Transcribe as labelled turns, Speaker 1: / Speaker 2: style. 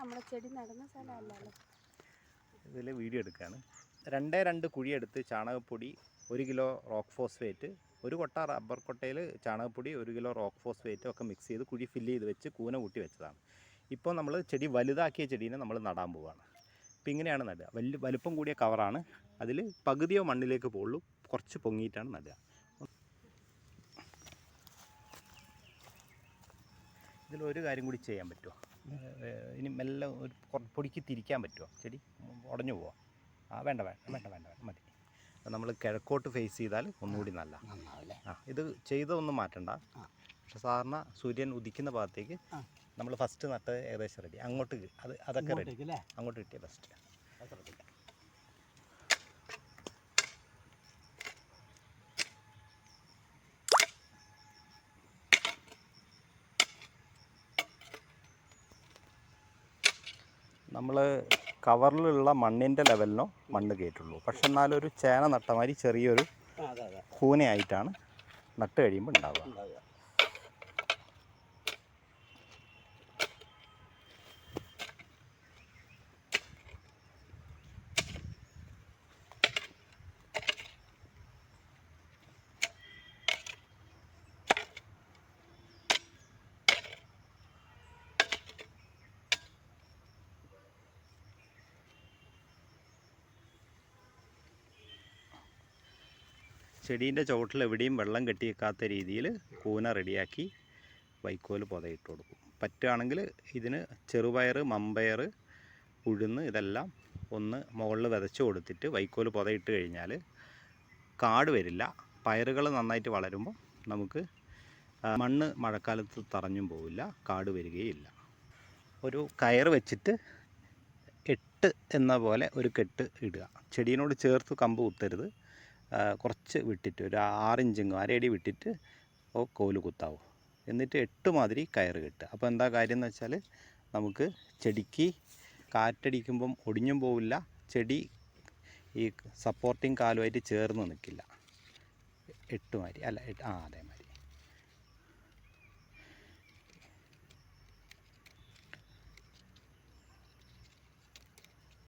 Speaker 1: നമ്മുടെ ചെടി നടന്ന സ്ഥലമല്ലല്ലോ.
Speaker 2: ഇതിൽ വീഡിയോ എടുക്കുകയാണ് രണ്ടേ രണ്ട് കുഴിയെടുത്ത് ചാണകപ്പൊടി ഒരു കിലോ റോക്ക് ഫോസ്ഫേറ്റ് ഒരു കൊട്ട റബ്ബർ കൊട്ടയിൽ ചാണകപ്പൊടി ഒരു കിലോ റോക്ക് ഫോസ്ഫേറ്റ് ഒക്കെ മിക്സ് ചെയ്ത് കുഴി ഫില്ല് ചെയ്ത് വെച്ച് കൂന കൂട്ടി വെച്ചതാണ്. ഇപ്പോൾ നമ്മൾ ചെടി വലുതാക്കിയ ചെടീനെ നമ്മൾ നടാൻ പോവുകയാണ് അപ്പോൾ ഇങ്ങനെയാണ് നടുക. വലിയ വലുപ്പം കൂടിയ കവറാണ് അതിൽ പകുതിയോ മണ്ണിലേക്ക് പോകുള്ളൂ കുറച്ച് പൊങ്ങിയിട്ടാണ് നടുക. ഇതിൽ ഒരു കാര്യം കൂടി ചെയ്യാൻ പറ്റുമോ ഇനി മെല്ലെ ഒരു പൊടിക്കി തിരിക്കാൻ പറ്റുമോ ചെടി ഉടഞ്ഞു പോവാം? ആ വേണ്ട വേണ്ട വേണ്ട വേണ്ട വേണ്ട മതി. നമ്മൾ കിഴക്കോട്ട് ഫേസ് ചെയ്താൽ ഒന്നുകൂടി നല്ല. ആ ഇത് ചെയ്തൊന്നും മാറ്റണ്ട. പക്ഷെ സാധാരണ സൂര്യൻ ഉദിക്കുന്ന ഭാഗത്തേക്ക്. നമ്മൾ ഫസ്റ്റ് നട്ട് ഏകദേശം റെഡി അങ്ങോട്ട് അത് അതൊക്കെ റെഡി അങ്ങോട്ട് കിട്ടിയ ബെസ്റ്റ് നമ്മൾ കവറിലുള്ള മണ്ണിന്റെ ലെവലിനോ മണ്ണ് കയറ്റുള്ളൂ. പക്ഷെ എന്നാലൊരു ചേന നട്ട മാതിരി ചെറിയൊരു കൂനയായിട്ടാണ് നട്ട് കഴിയുമ്പോൾ ഉണ്ടാവുക. ചെടീന്റെ ചുവട്ടിൽ എവിടെയും വെള്ളം കെട്ടി വെക്കാത്ത രീതിയിൽ കൂന റെഡിയാക്കി വൈക്കോൽ പുതയിട്ട് കൊടുക്കും. പറ്റുകയാണെങ്കിൽ ഇതിന് ചെറുപയർ മമ്പയർ ഉഴുന്ന് ഇതെല്ലാം ഒന്ന് മുകളിൽ വിതച്ച് കൊടുത്തിട്ട് വൈക്കോൽ പുതയിട്ട് കഴിഞ്ഞാൽ കാട് വരില്ല. പയറുകൾ നന്നായിട്ട് വളരുമ്പോൾ നമുക്ക് മണ്ണ് മഴക്കാലത്ത് തറഞ്ഞും പോവില്ല കാട് വരികയില്ല. ഒരു കയർ വെച്ചിട്ട് എട്ട് എന്ന പോലെ ഒരു കെട്ട് ഇടുക. ചെടീനോട് ചേർത്ത് കമ്പ് കുത്തരുത്. കുറച്ച് വിട്ടിട്ട് ഒരു ആറിഞ്ചെങ്കും അരയടി വിട്ടിട്ട് ഓ കോൽ കുത്താവും. എന്നിട്ട് എട്ട് മാതിരി കയറ് കെട്ടുക. അപ്പോൾ എന്താ കാര്യം എന്ന് വെച്ചാൽ നമുക്ക് ചെടിക്ക് കാറ്റടിക്കുമ്പം ഒടിഞ്ഞും പോവില്ല. ചെടി ഈ സപ്പോർട്ടിങ് കാലുമായിട്ട് ചേർന്ന് നിൽക്കില്ല എട്ട് മാതിരി. അല്ല ആ അതെ